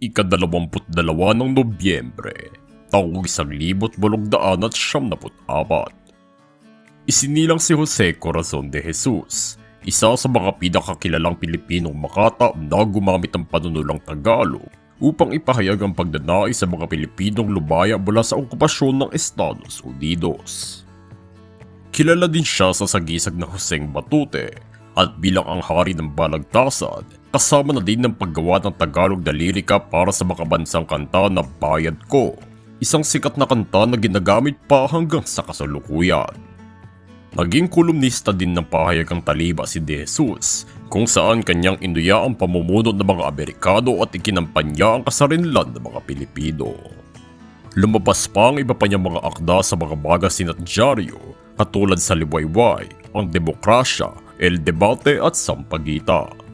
ikadalawamput dalawa ng Nobyembre, taong isang libot bulugdaan at siyam naput apat. Isinilang si Jose Corazon de Jesus, isa sa mga pinakakilalang Pilipinong makataon na gumamit ng panunulang Tagalog upang ipahayag ang pagdanais sa mga Pilipinong lumaya mula sa okupasyon ng Estados Unidos. Kilala din siya sa sagisag na Joseng Batute at bilang ang hari ng balagtasan, kasama na din ng paggawa ng Tagalog na lirika para sa makabansang kanta na Bayad Ko, isang sikat na kanta na ginagamit pa hanggang sa kasalukuyan. Naging kolumnista din ng pahayagang taliba si De Jesus, kung saan kanyang inuya ang pamumuno ng mga Amerikano at ikinampanya ang kasarinlan ng mga Pilipino. Lumabas pa ang iba pa niyang mga akda sa mga magasin at dyaryo, katulad sa Liwayway, Ang Demokrasya, El Debate at Sampagita.